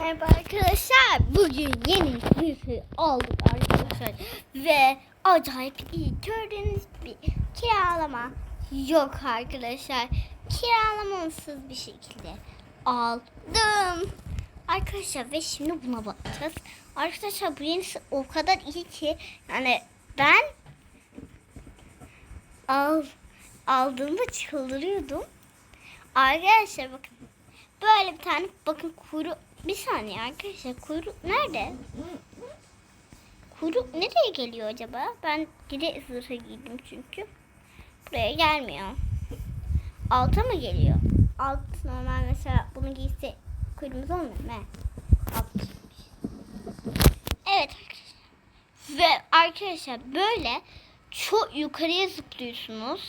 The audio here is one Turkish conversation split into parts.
Merhaba arkadaşlar. Bugün yeni bir şey aldık arkadaşlar. Ve acayip iyi. Gördüğünüz gibi kiralama yok arkadaşlar. Kiralamasız bir şekilde aldım. Arkadaşlar ve şimdi buna bakacağız. Arkadaşlar bu yenisi o kadar iyi ki yani ben al, aldığımda çıldırıyordum. Arkadaşlar bakın böyle bir tane bakın kuyruğu bir saniye arkadaşlar kuyruk nerede? Kuyruk nereye geliyor acaba? Ben gide zırhı giydim çünkü. Buraya gelmiyor. Alta mı geliyor? Alt normal mesela bunu giyse kuyruğumuz olmuyor mu? Alt. Evet arkadaşlar. Ve arkadaşlar böyle çok yukarıya zıplıyorsunuz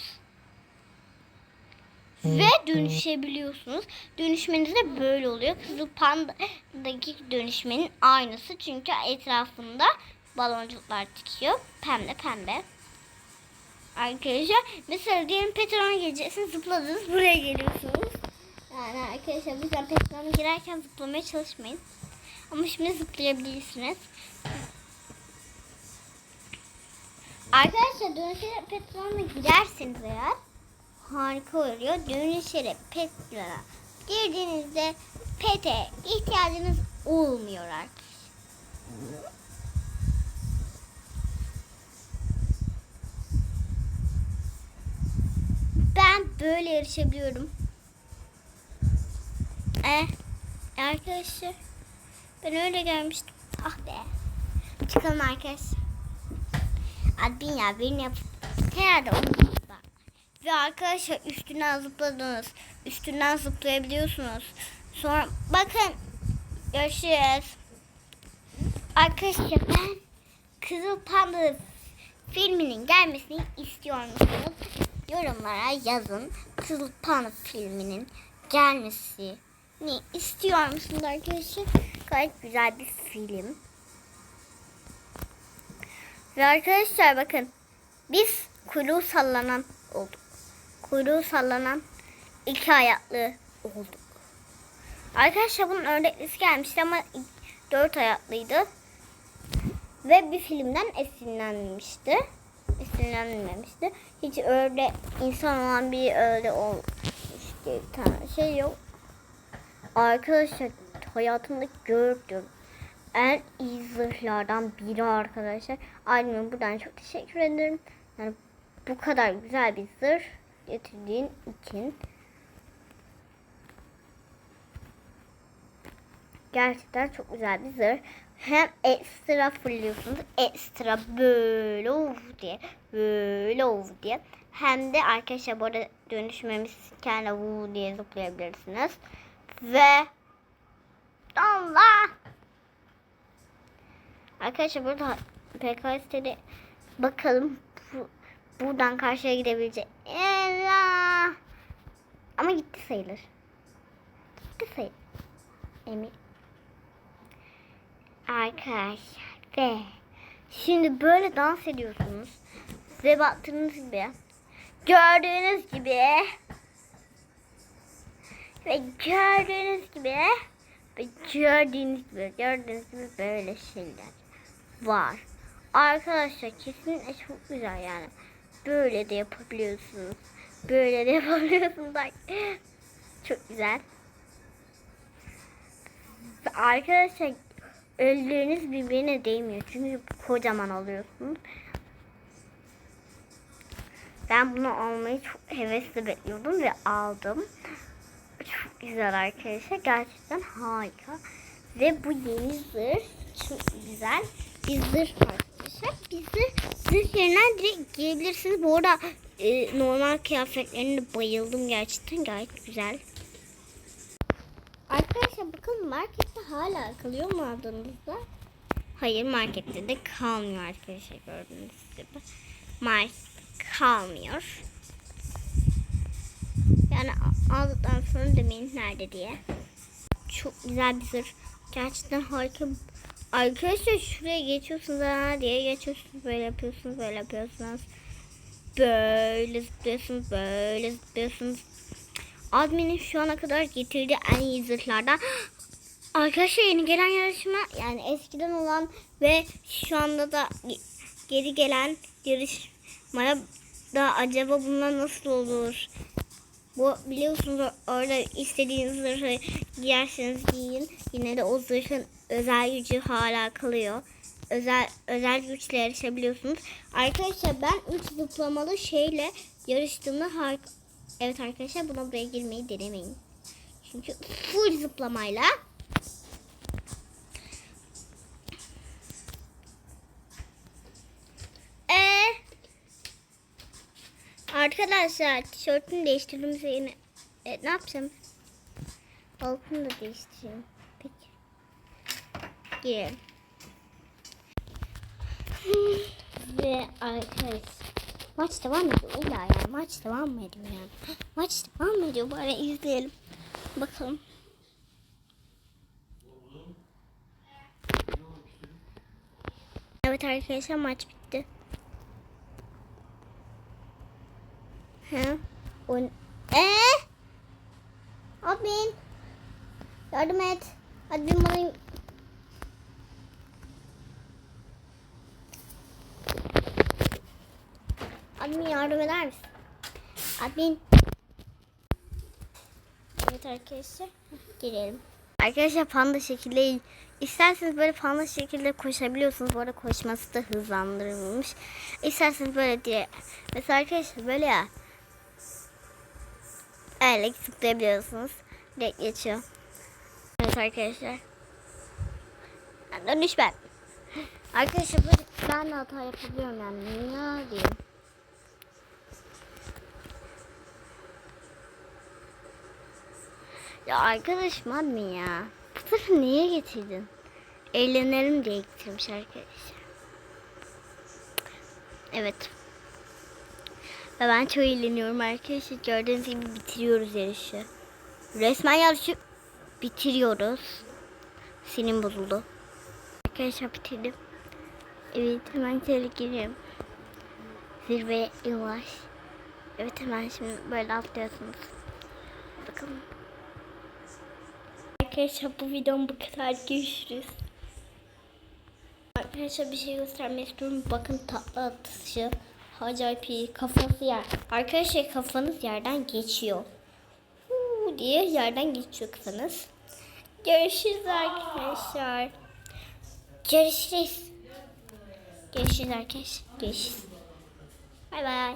ve dönüşebiliyorsunuz. Dönüşmeniz de böyle oluyor. Kızıl Panda'daki dönüşmenin aynısı. Çünkü etrafında baloncuklar çıkıyor. Pembe pembe. Arkadaşlar mesela diyelim Petron'a geleceksiniz zıpladınız buraya geliyorsunuz. Yani arkadaşlar bizden Petron'a girerken zıplamaya çalışmayın. Ama şimdi zıplayabilirsiniz. Arkadaşlar dönüşerek Petron'a girerseniz eğer harika oluyor. Dönüşerek petlere girdiğinizde pete ihtiyacınız olmuyor artık. Ben böyle yarışabiliyorum. Eh, arkadaşlar ben öyle görmüştüm. Ah be. Çıkalım arkadaşlar. Hadi bin ya birini yap. Herhalde onu. Ve arkadaşlar üstünden zıpladınız. Üstünden zıplayabiliyorsunuz. Sonra bakın. Görüşürüz. Arkadaşlar ben Kızıl Panda filminin gelmesini istiyor musunuz? Yorumlara yazın. Kızıl Panda filminin gelmesini istiyor musunuz arkadaşlar? Gayet güzel bir film. Ve arkadaşlar bakın biz kuyruğu sallanan olduk. Kuyruğu sallanan iki ayaklı olduk. Arkadaşlar bunun örneklisi gelmişti ama dört ayaklıydı. Ve bir filmden esinlenmişti. Esinlenmemişti. Hiç öyle insan olan bir öyle olmuş diye bir tane şey yok. Arkadaşlar hayatımda gördüm en iyi zırhlardan biri arkadaşlar. Aileme buradan çok teşekkür ederim. Yani bu kadar güzel bir zırh getirdiğin için. Gerçekten çok güzel bir zırh. Hem ekstra fırlıyorsunuz. Ekstra böyle ov diye. Böyle ov diye. Hem de arkadaşlar bu arada dönüşmemişken de vu diye zıplayabilirsiniz. Ve Allah! Arkadaşlar burada PKS'de bakalım bu, buradan karşıya gidebilecek. Ela. Ama gitti sayılır. Gitti sayılır. Emin. Arkadaşlar ve şimdi böyle dans ediyorsunuz. Size baktığınız gibi gördüğünüz gibi ve gördüğünüz gibi ve gördüğünüz gibi gördüğünüz gibi böyle şeyler var. Arkadaşlar kesinlikle çok güzel yani. Böyle de yapabiliyorsunuz. Böyle de yapabiliyorsunuz. Çok güzel. Arkadaşlar elleriniz birbirine değmiyor. Çünkü kocaman alıyorsunuz. Ben bunu almayı çok hevesli bekliyordum ve aldım. Çok güzel arkadaşlar. Gerçekten harika. Ve bu yeni zırh çok güzel bir zırh arkadaşlar. Zırh, zırh yerine direkt giyebilirsiniz. Bu arada e, normal kıyafetlerine bayıldım gerçekten. Gayet güzel. Arkadaşlar bakın markette hala kalıyor mu aldığınızda? Hayır markette de kalmıyor arkadaşlar gördüğünüz gibi. Market kalmıyor. Yani aldıktan sonra demeyin nerede diye. Çok güzel bir zırh. Gerçekten harika. Arkadaşlar şuraya geçiyorsunuz ha diye geçiyorsunuz. Böyle yapıyorsunuz, böyle yapıyorsunuz. Böyle zıplıyorsunuz, böyle zıplıyorsunuz. Admin'in şu ana kadar getirdiği en iyi zırhlardan Arkadaşlar yeni gelen yarışma yani eskiden olan ve şu anda da ge- geri gelen yarışmaya da acaba bunlar nasıl olur? Bu biliyorsunuz orada istediğiniz zırhı giyerseniz giyin. Yine de o zırhın özel gücü hala kalıyor. Özel özel güçle yarışabiliyorsunuz. Arkadaşlar ben 3 zıplamalı şeyle yarıştığımda har Evet arkadaşlar buna buraya girmeyi denemeyin. Çünkü full zıplamayla arkadaşlar tişörtümü değiştirdim yine. E, ne yapacağım? Altını da değiştireyim. Peki. Girelim. Ve arkadaşlar maç devam ediyor. İlla ya maç devam ediyor yani. Maç devam ediyor. Bari izleyelim. Bakalım. Evet arkadaşlar maç bitti. He? O Ee? Abin. Yardım et. Admin bana Admin yardım eder misin? Admin. Evet arkadaşlar. Girelim. Arkadaşlar panda şekilde isterseniz böyle panda şekilde koşabiliyorsunuz. Bu arada koşması da hızlandırılmış. İsterseniz böyle diye. Mesela arkadaşlar böyle ya. Öyle tıklayabiliyorsunuz. Direkt geçiyor. Evet arkadaşlar. Dönüş ben. Arkadaşlar ben de hata yapabiliyorum yani. Niye diyeyim. Ya arkadaşım admin ya. Bu tarafa niye getirdin? Eğlenelim diye getirmiş arkadaşlar. Evet. Ve ben çok eğleniyorum arkadaşlar. Gördüğünüz gibi bitiriyoruz yarışı. Resmen yarışı bitiriyoruz. Sinim bozuldu. Arkadaşlar bitirdim. Evet hemen içeri gireyim. Zirveye ulaş. Evet hemen şimdi böyle atlıyorsunuz. Bakalım. Arkadaşlar bu videom bu kadar. Görüşürüz. Arkadaşlar bir şey göstermek istiyorum. Bakın tatlı atışı. Acayip iyi. Kafası yer. Arkadaşlar kafanız yerden geçiyor. Huu diye yerden geçiyor kafanız. Görüşürüz arkadaşlar. Görüşürüz. Görüşürüz arkadaşlar. Görüşürüz. Bay bay.